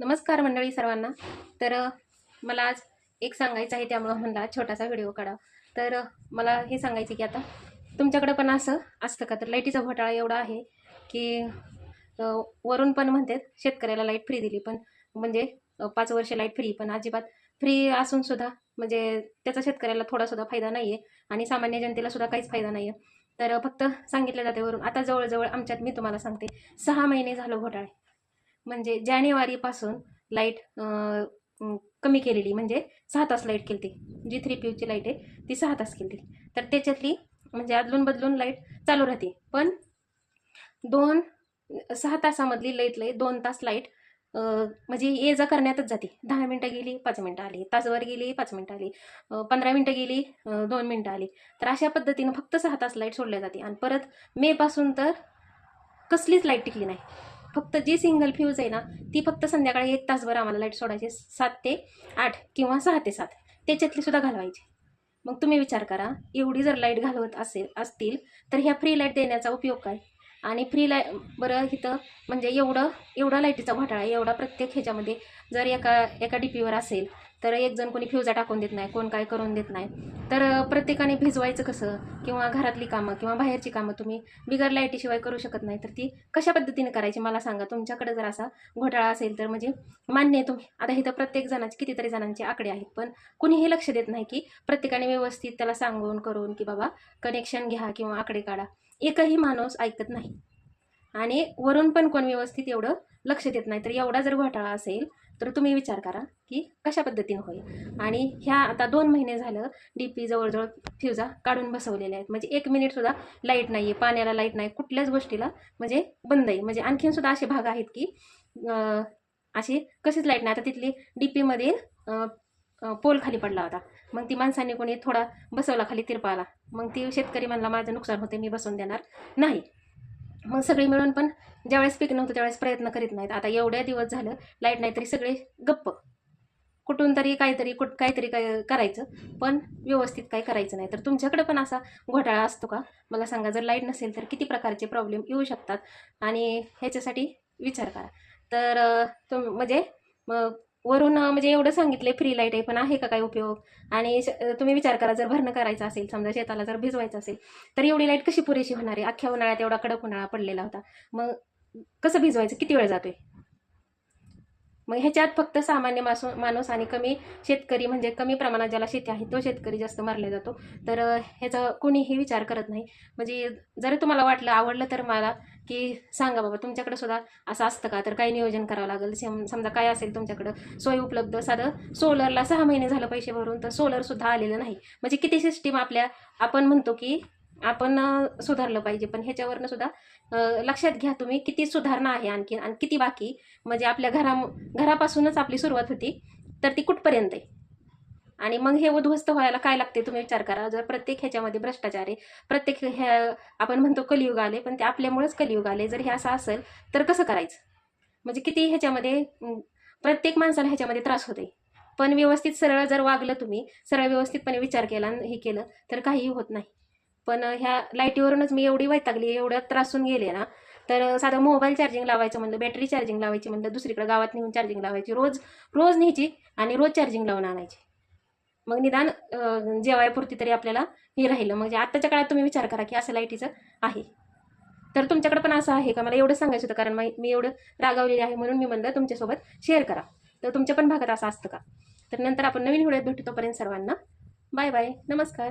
नमस्कार मंडळी सर्वांना. तर मला आज एक सांगायचं आहे त्यामुळं म्हणला छोटासा व्हिडिओ काढा. तर मला हे सांगायचं की आता तुमच्याकडं पण असं असतं का? तर लाईटीचा घोटाळा एवढा आहे की वरून पण म्हणतात शेतकऱ्याला लाइट फ्री दिली पण म्हणजे पाच वर्ष लाइट फ्री पण अजिबात फ्री असून सुद्धा म्हणजे त्याचा शेतकऱ्याला थोडासुद्धा फायदा नाही आहे आणि सामान्य जनतेला सुद्धा काहीच फायदा नाही आहे तर फक्त सांगितलं जाते वरून. आता जवळजवळ आमच्यात मी तुम्हाला सांगते सहा महिने झालं घोटाळे. म्हणजे जानेवारीपासून लाइट कमी केलेली म्हणजे सहा तास लाइट केली ती जी थ्री पी ची लाइट आहे ती सहा तास केली तर त्याच्यातली म्हणजे अदलून बदलून लाइट चालू राहते. पण दोन सहा तासामधली लाइट लाइट दोन तास लाइट म्हणजे ये जा करण्यातच जाते. दहा मिनटं गेली पाच मिनटं आली. तासभर गेली पाच मिनटं आली. पंधरा मिनटं गेली दोन मिनटं आली. तर अशा पद्धतीनं फक्त सहा तास लाइट सोडल्या जाते. आणि परत मेपासून तर कसलीच लाइट टिकली नाही. फक्त जी सिंगल फ्यूज आहे ना ती फक्त संध्याकाळी एक तासभर आम्हाला लाइट सोडायची सात ते आठ किंवा सहा ते सात. त्याच्यातली सुद्धा घालवायची. मग तुम्ही विचार करा एवढी जर लाइट घालवत असेल असतील तर ह्या फ्री लाइट देण्याचा उपयोग काय? आणि फ्री लाय बरं इथं म्हणजे एवढं एवढा लाईटीचा घोटाळा एवढा प्रत्येक ह्याच्यामध्ये जर एका एका डी पीवर असेल तर एक जण कोणी फ्युजा टाकून देत नाही कोण काय करून देत नाही. तर प्रत्येकाने भिजवायचं कसं? किंवा घरातली कामं किंवा बाहेरची कामं तुम्ही बिगर लाईटीशिवाय करू शकत नाही तर ती कशा पद्धतीने करायची मला सांगा. तुमच्याकडे जर असा घोटाळा असेल तर म्हणजे मान्य आहे तुम्ही. आता इथं प्रत्येक जणांचे कितीतरी जणांचे आकडे आहेत पण कुणीही लक्ष देत नाही की प्रत्येकाने व्यवस्थित त्याला सांगून करून की बाबा कनेक्शन घ्या किंवा आकडे काढा. एकही माणूस ऐकत नाही. आणि वरून पण कोण व्यवस्थित एवढं लक्ष देत नाही. तर एवढा जर घोटाळा असेल तर तुम्ही विचार करा की कशा पद्धतीने होईल. आणि ह्या आता दोन महिने झालं डी पी जवळजवळ फ्युजा काढून बसवलेल्या आहेत. म्हणजे एक मिनिटसुद्धा लाइट नाही आहे पाण्याला लाइट नाही. कुठल्याच गोष्टीला म्हणजे बंद आहे. म्हणजे आणखीन सुद्धा असे भाग आहेत की अशी कशीच लाइट नाही. आता तिथली डी पीमधील पोल खाली पडला होता. मग ती माणसांनी कोणी थोडा बसवला खाली तिरपाला. मग ती शेतकरी म्हणला माझं नुकसान होते मी बसवून देणार नाही. मग सगळी मिळून पण ज्यावेळेस पीक नव्हतं त्यावेळेस प्रयत्न करीत नाहीत. आता एवढ्या दिवस झालं लाइट नाही तरी सगळे गप्प. कुठून तरी काहीतरी कुठ काहीतरी काय करायचं पण व्यवस्थित काही करायचं नाही. तर तुमच्याकडे पण असा घोटाळा असतो का? मला सांगा जर लाइट नसेल तर किती प्रकारचे प्रॉब्लेम येऊ शकतात? आणि ह्याच्यासाठी विचार करा. तर तुम म्हणजे मग वरून म्हणजे एवढं सांगितलं फ्री लाइट आहे पण आहे का काय उपयोग? आणि श- तुम्ही विचार करा जर भरणं करायचं असेल समजा शेताला जर भिजवायचं असेल तर एवढी लाइट कशी पुरेशी होणार आहे? अख्ख्या उन्हाळ्यात एवढा कडक उन्हाळा पडलेला होता. मग कसं भिजवायचं? किती वेळ जातोय? मग ह्याच्यात फक्त सामान्य मासू माणूस आणि कमी शेतकरी म्हणजे कमी प्रमाणात ज्याला शेती आहे तो शेतकरी जास्त मारला जातो. तर ह्याचा कोणीही विचार करत नाही. म्हणजे जरी तुम्हाला वाटलं आवडलं तर मला की सांगा बाबा तुमच्याकडे सुद्धा असं असतं का? तर काय नियोजन करावं लागेल. सम- समजा काय असेल तुमच्याकडं सोय उपलब्ध साधं. सोलरला सहा महिने झालं पैसे भरून तर सोलरसुद्धा आलेलं नाही. म्हणजे किती सिस्टीम आपल्या आपण म्हणतो की आपण सुधारलं पाहिजे. पण ह्याच्यावरनं सुद्धा लक्षात घ्या तुम्ही किती सुधारणा आहे आणखी आणि किती बाकी. म्हणजे आपल्या घरा घरापासूनच आपली सुरुवात होती तर ती कुठपर्यंत आहे? आणि मग हे उद्ध्वस्त व्हायला काय लागते तुम्ही विचार करा. जर प्रत्येक ह्याच्यामध्ये भ्रष्टाचार आहे प्रत्येक ह्या आपण म्हणतो कलियुग आले पण ते आपल्यामुळेच कलियुग आले. जर हे असं असेल तर कसं करायचं? म्हणजे किती ह्याच्यामध्ये प्रत्येक माणसाला ह्याच्यामध्ये त्रास होते पण व्यवस्थित सरळ जर वागलं तुम्ही सरळ व्यवस्थितपणे विचार केला आणि हे केलं तर काहीही होत नाही. पण ह्या लाईटीवरूनच मी एवढी वैतागली एवढं त्रासून गेले ना तर साधं मोबाईल चार्जिंग लावायचं म्हणलं बॅटरी चार्जिंग लावायची म्हणलं दुसरीकडे गावात नेऊन चार्जिंग लावायची रोज रोज न्यायची आणि रोज चार्जिंग लावून आणायची. मग निदान जेवायपुरती तरी आपल्याला हे राहिलं. म्हणजे आत्ताच्या काळात तुम्ही विचार करा की असं लाईटीचं आहे. तर तुमच्याकडे पण असं आहे का? मला एवढं सांगायचं होतं कारण मी एवढं रागावलेली आहे म्हणून मी म्हणलं तुमच्यासोबत शेअर करा. तर तुमच्या पण भागात असं असतं का? तर नंतर आपण नवीन व्हिडिओत भेटू तोपर्यंत सर्वांना. Bye bye. नमस्कार.